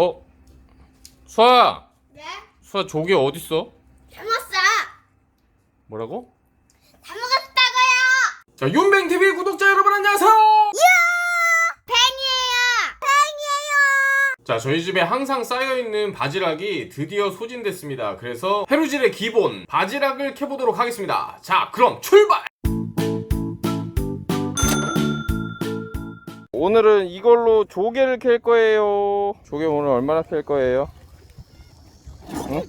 어? 수아! 네? 수아 조개 어딨어? 다 먹었어. 뭐라고? 다 먹었다고요. 자 윤뱅TV 구독자 여러분 안녕하세요! 팬이에요. 팬이에요. 자 저희 집에 항상 쌓여있는 바지락이 드디어 소진됐습니다 그래서 페루질의 기본 바지락을 캐보도록 하겠습니다 자 그럼 출발! 오늘은 이걸로 조개를 캘 거예요 조개 오늘 얼마나 캘 거예요? 응?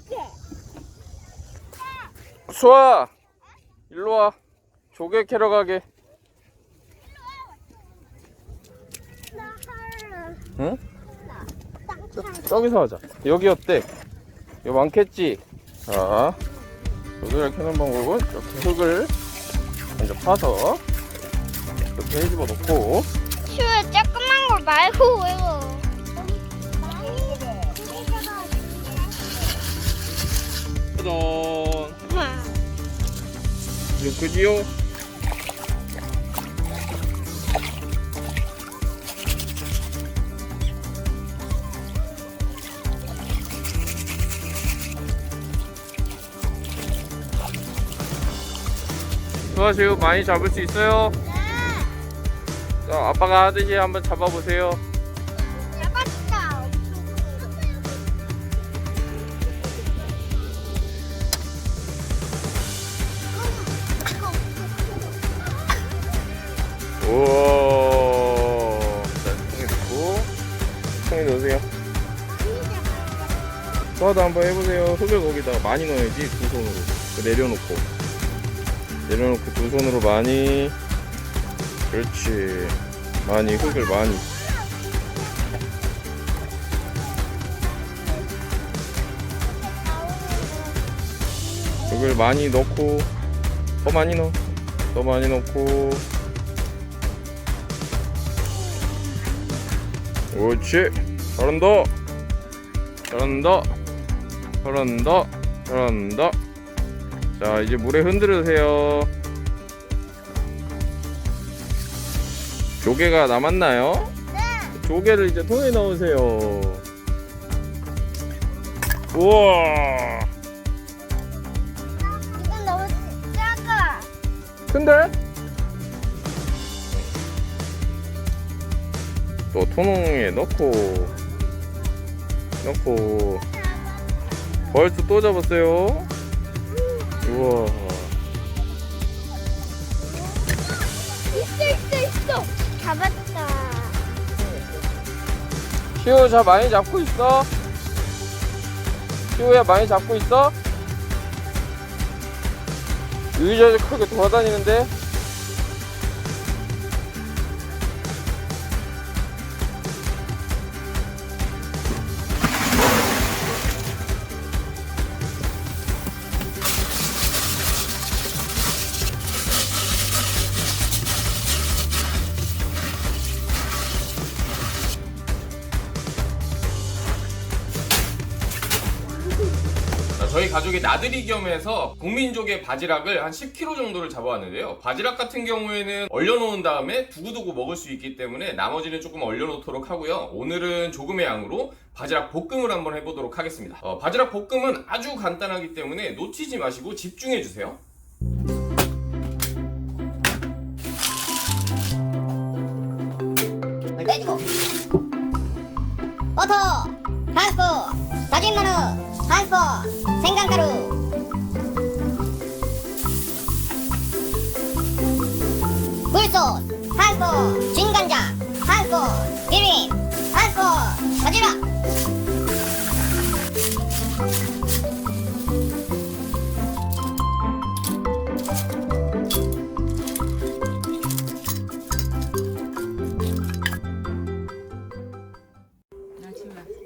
수아 일로 와 조개 캐러 가게 응? 저 기서 하자. 여기 어때? 이거 많겠지? 자, 조개를 캐는 방법은 이렇게 흙을 먼저 파서 이렇게 해집어 놓고 말고 이거. 짜잔 이거 그지요? 수고하세요 많이 잡을 수 있어요? 자 아빠가 하듯이 한번 잡아보세요. 잡았다. 우와. 자 통에 넣고 통에 넣으세요. 수아도 한번 해보세요. 흙을 거기다가 많이 넣어야지 두 손으로. 그 내려놓고. 내려놓고 두 손으로 많이 그렇지. 많이 흙을 많이. 흙을 많이 넣고 더 많이 넣어. 더 많이 넣고. 옳지. 잘한다. 잘한다. 잘한다. 잘한다. 자 이제 물에 흔들으세요 조개가 남았나요? 네. 조개를 이제 통에 넣으세요 우와 이건 너무 작아. 근데 또 통에 넣고 넣고 벌써 또 잡았어요 우와 잡았다. 시우 자 많이 잡고 있어? 시우야 많이 잡고 있어? 의자를 크게 돌아다니는데 저희 가족이 나들이 겸해서 국민족의 바지락을 한 10kg 정도를 잡아왔는데요. 바지락 같은 경우에는 얼려놓은 다음에 두고두고 먹을 수 있기 때문에 나머지는 조금 얼려놓도록 하고요. 오늘은 조금의 양으로 바지락 볶음을 한번 해보도록 하겠습니다. 어, 바지락 볶음은 아주 간단하기 때문에 놓치지 마시고 집중해주세요. 물 빼주고 버터 한 스푼 다진 마늘 한 스푼 생강가루! 굴소스 한 스푼 진간장 한 스푼 비빔! 한 스푼 바지락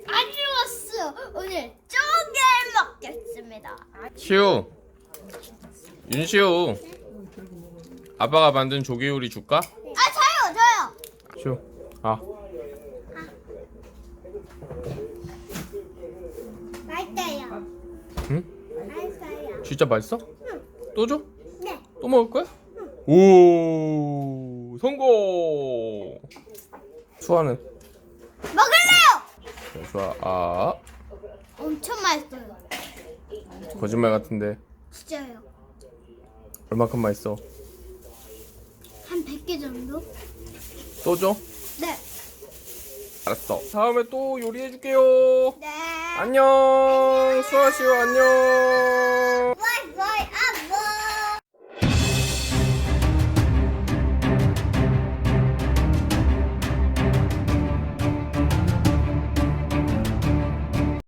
안 죽었어. 오늘 쪼개 먹겠습니다. 시우, 윤시우, 아빠가 만든 조개 요리 줄까? 아 저요 저요. 시우, 아. 맛있어요. 응? 맛있어요. 진짜 맛있어? 또 줘? 네. 또 먹을 거야? 오 성공 수아는 먹을래요. 자, 좋아. 아, 엄청 맛있어요. 거짓말 같은데. 진짜요. 얼마큼 맛있어? 한 100개 정도? 또 줘? 네. 알았어. 다음에 또 요리해줄게요. 네. 안녕. 수아씨와 안녕.